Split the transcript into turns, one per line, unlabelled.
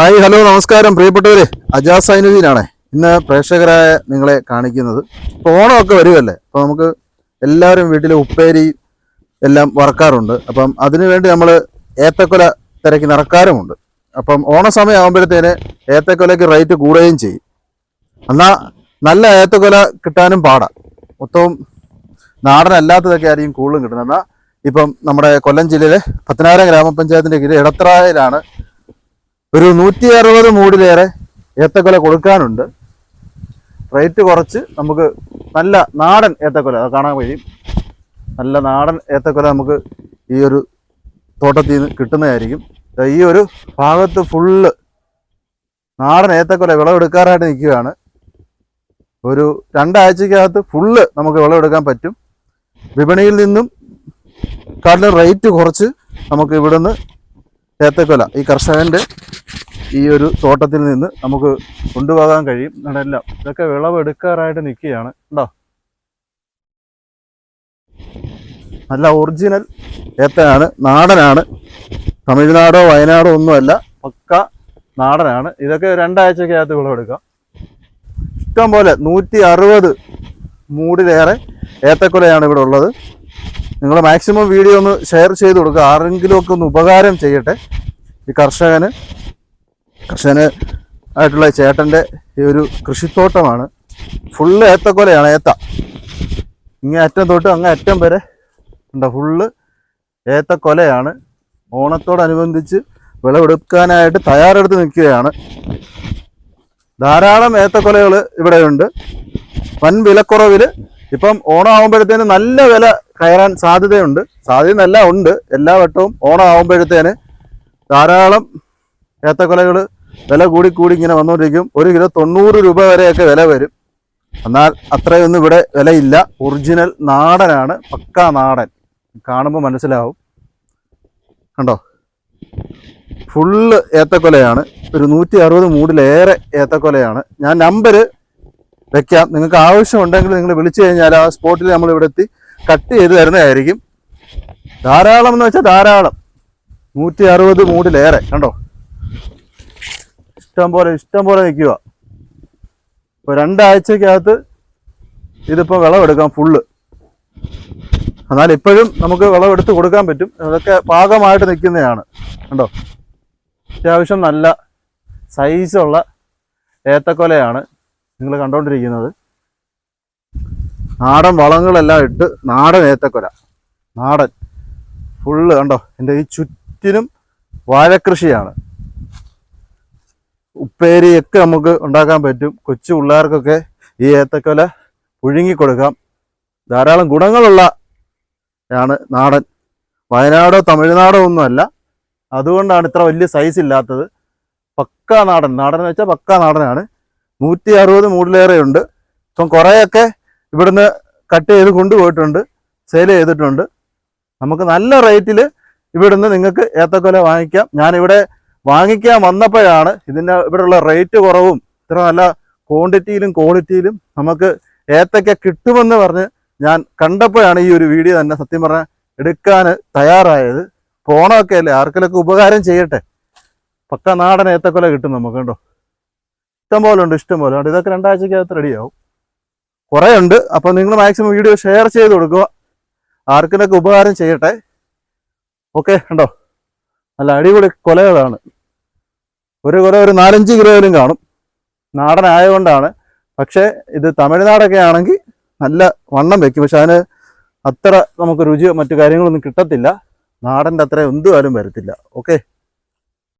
Hi hello നമസ്കാരം. പ്രിയപ്പെട്ടവരെ അജാസ് സൈനുദ്ദീനാണ്. ഇന്ന് പ്രേക്ഷകരായ നിങ്ങളെ കാണിക്കുന്നത്. ഇപ്പോൾ ഓണമൊക്കെ വരുമല്ലേ അപ്പോൾ നമുക്ക് എല്ലാവരും വീട്ടിലെ ഉപ്പേരി എല്ലാം വറക്കാറുണ്ട്. അപ്പം അതിനുവേണ്ടി നമ്മൾ ഏത്തക്കൊല തിരക്കി നടക്കാറുമുണ്ട്. അപ്പം ഓണസമയം ആകുമ്പോഴത്തേന് ഏത്തക്കൊലയ്ക്ക് റേറ്റ് കൂടുകയും ചെയ്യും. എന്നാൽ നല്ല ഏത്തക്കൊല കിട്ടാനും പാടാം. മൊത്തവും നാടനല്ലാത്തതൊക്കെ ആയിരിക്കും കൂടുതലും കിട്ടുന്നത്. എന്നാൽ ഇപ്പം നമ്മുടെ കൊല്ലം ജില്ലയിലെ പത്തനായിരം ഗ്രാമപഞ്ചായത്തിന്റെ കീഴിൽ ഇടത്തറായിലാണ് ഒരു നൂറ്റി അറുപത് മൂടിലേറെ ഏത്തക്കൊല കൊടുക്കാനുണ്ട്. റേറ്റ് കുറച്ച് നമുക്ക് നല്ല നാടൻ ഏത്തക്കൊല അത് കാണാൻ കഴിയും. നല്ല നാടൻ ഏത്തക്കൊല നമുക്ക് ഈ ഒരു തോട്ടത്തിൽ നിന്ന് കിട്ടുന്നതായിരിക്കും. ഈ ഒരു ഭാഗത്ത് ഫുള്ള് നാടൻ ഏത്തക്കൊല വിളവെടുക്കാറായിട്ട് നിൽക്കുകയാണ്. ഒരു രണ്ടാഴ്ചക്കകത്ത് ഫുള്ള് നമുക്ക് വിളവെടുക്കാൻ പറ്റും. വിപണിയിൽ നിന്നും കാട്ടിലും റേറ്റ് കുറച്ച് നമുക്ക് ഇവിടുന്ന് ഏത്തക്കൊല ഈ കർഷകന്റെ ഈ ഒരു തോട്ടത്തിൽ നിന്ന് നമുക്ക് കൊണ്ടുപോകാൻ കഴിയും. എല്ലാം ഇതൊക്കെ വിളവെടുക്കാറായിട്ട് നിൽക്കുകയാണ്. ഉണ്ടോ നല്ല ഒറിജിനൽ ഏത്തനാണ് നാടനാണ്. തമിഴ്നാടോ വയനാടോ ഒന്നുമല്ല പക്ക നാടനാണ്. ഇതൊക്കെ രണ്ടാഴ്ചക്കകത്ത് വിളവെടുക്കാം. ഇഷ്ടം പോലെ നൂറ്റി അറുപത് മൂടിലേറെ ഏത്തക്കൊലയാണ് ഇവിടെ ഉള്ളത്. നിങ്ങൾ മാക്സിമം വീഡിയോ ഒന്ന് ഷെയർ ചെയ്ത് കൊടുക്കുക. ആരെങ്കിലും ഒക്കെ ഒന്ന് ഉപകാരം ചെയ്യട്ടെ. ഈ കർഷകന് കർഷകന് ആയിട്ടുള്ള ചേട്ടന്റെ ഈ ഒരു കൃഷിത്തോട്ടമാണ്. ഫുള്ള് ഏത്തക്കൊലയാണ് ഏത്ത. ഇങ്ങേ അറ്റം തൊട്ട് അങ്ങേ അറ്റം വരെ ഉണ്ടോ ഫുള്ള് ഏത്തക്കൊലയാണ്. ഓണത്തോടനുബന്ധിച്ച് വിളവെടുക്കാനായിട്ട് തയ്യാറെടുത്ത് നിൽക്കുകയാണ്. ധാരാളം ഏത്തക്കൊലകൾ ഇവിടെയുണ്ട്. വൻ വിലക്കുറവിൽ ഇപ്പം ഓണം ആകുമ്പോഴത്തേന് നല്ല വില കയറാൻ സാധ്യതയുണ്ട്. സാധ്യത സാധ്യതയെന്നല്ല ഉണ്ട്. എല്ലാ വട്ടവും ഓണം ആകുമ്പോഴത്തേന് ധാരാളം ഏത്തക്കൊലകൾ വില കൂടി കൂടി ഇങ്ങനെ വന്നുകൊണ്ടിരിക്കും ഒരു കിലോ തൊണ്ണൂറ് രൂപ വരെയൊക്കെ വില വരും. എന്നാൽ അത്രയൊന്നും ഇവിടെ വിലയില്ല. ഒറിജിനൽ നാടനാണ്. പക്കാ നാടൻ. കാണുമ്പോൾ മനസ്സിലാവും. കണ്ടോ? ഫുള്ള് ഏത്തക്കൊലയാണ്. ഒരു നൂറ്റി അറുപത് മൂടിലേറെ ഏത്തക്കൊലയാണ്. ഞാൻ നമ്പർ വെക്കാം. നിങ്ങൾക്ക് ആവശ്യമുണ്ടെങ്കിൽ നിങ്ങൾ വിളിച്ചു കഴിഞ്ഞാൽ ആ സ്പോട്ടിൽ നമ്മൾ ഇവിടെ എത്തി കട്ട് ചെയ്ത് തരുന്നതായിരിക്കും. ധാരാളം എന്ന് വെച്ചാൽ ധാരാളം. നൂറ്റി അറുപത് മൂടിലേറെ. കണ്ടോ? ഇഷ്ടം പോലെ ഇഷ്ടം പോലെ നിൽക്കുക ഇപ്പോൾ രണ്ടാഴ്ചക്കകത്ത് ഇതിപ്പോൾ വിളവെടുക്കാം ഫുള്ള് എന്നാൽ ഇപ്പോഴും നമുക്ക് വിളവെടുത്ത് കൊടുക്കാൻ പറ്റും. അതൊക്കെ പാകമായിട്ട് നിൽക്കുന്നതാണ് കണ്ടോ? അത്യാവശ്യം നല്ല സൈസുള്ള ഏത്തക്കൊലയാണ് നിങ്ങൾ കണ്ടുകൊണ്ടിരിക്കുന്നത് നാടൻ വളങ്ങളെല്ലാം ഇട്ട് നാടൻ ഏത്തക്കൊല. നാടൻ. ഫുള്ള് കണ്ടോ? എന്റെ ഈ ചുറ്റിനും വാഴക്കൃഷിയാണ്. ഉപ്പേരിയൊക്കെ നമുക്ക് ഉണ്ടാക്കാൻ പറ്റും. കൊച്ചു പിള്ളേർക്കൊക്കെ ഈ ഏത്തക്കൊല പുഴുങ്ങി കൊടുക്കാം. ധാരാളം ഗുണങ്ങളുള്ള ആണ് നാടൻ. വയനാടോ തമിഴ്നാടോ ഒന്നുമല്ല. അതുകൊണ്ടാണ് ഇത്ര വലിയ സൈസ് ഇല്ലാത്തത്. പക്കാ നാടൻ. നാടൻ വെച്ചാൽ പക്കാ നാടനാണ്. നൂറ്റി അറുപത് മൂടിലേറെ ഉണ്ട് ഇപ്പം കുറേയൊക്കെ ഇവിടുന്ന് കട്ട് ചെയ്ത് കൊണ്ടുപോയിട്ടുണ്ട്. സെയിൽ ചെയ്തിട്ടുണ്ട്. നമുക്ക് നല്ല റേറ്റിൽ ഇവിടുന്ന് നിങ്ങൾക്ക് ഏത്തക്കൊല വാങ്ങിക്കാം. ഞാനിവിടെ വാങ്ങിക്കാൻ വന്നപ്പോഴാണ് ഇതിന്റെ ഇവിടെയുള്ള റേറ്റ് കുറവും ഇത്ര നല്ല ക്വാണ്ടിറ്റിയിലും ക്വാളിറ്റിയിലും നമുക്ക് ഏത്തക്ക കിട്ടുമെന്ന് പറഞ്ഞ് ഞാൻ കണ്ടപ്പോഴാണ് ഈ ഒരു വീഡിയോ തന്നെ സത്യം പറഞ്ഞാൽ എടുക്കാൻ തയ്യാറായത്. പോണമൊക്കെ അല്ലേ? ആർക്കെങ്കിലൊക്കെ ഉപകാരം ചെയ്യട്ടെ. പക്ക നാടൻ ഏത്തക്കൊല കിട്ടും നമുക്ക് കേട്ടോ ഇഷ്ടം പോലെ ഉണ്ട് ഇഷ്ടം പോലെ. ഉണ്ട് ഇതൊക്കെ രണ്ടാഴ്ചക്കകത്ത് റെഡിയാവും കുറേ ഉണ്ട്. അപ്പോൾ നിങ്ങൾ മാക്സിമം വീഡിയോ ഷെയർ ചെയ്ത് കൊടുക്കുക. ആർക്കിനൊക്കെ ഉപകാരം ചെയ്യട്ടെ. ഓക്കെ ഉണ്ടോ നല്ല അടിപൊളി കൊലകളാണ്. ഒരു കൊല ഒരു നാലഞ്ച് കിലോയിലും കാണും. നാടനായതുകൊണ്ടാണ്. പക്ഷേ ഇത് തമിഴ്നാടൊക്കെ ആണെങ്കിൽ നല്ല വണ്ണം വെക്കും. പക്ഷെ അതിന് അത്ര നമുക്ക് രുചിയോ മറ്റു കാര്യങ്ങളൊന്നും കിട്ടത്തില്ല. നാടന്റെ അത്ര എന്തുവാലും വരത്തില്ല. ഓക്കെ?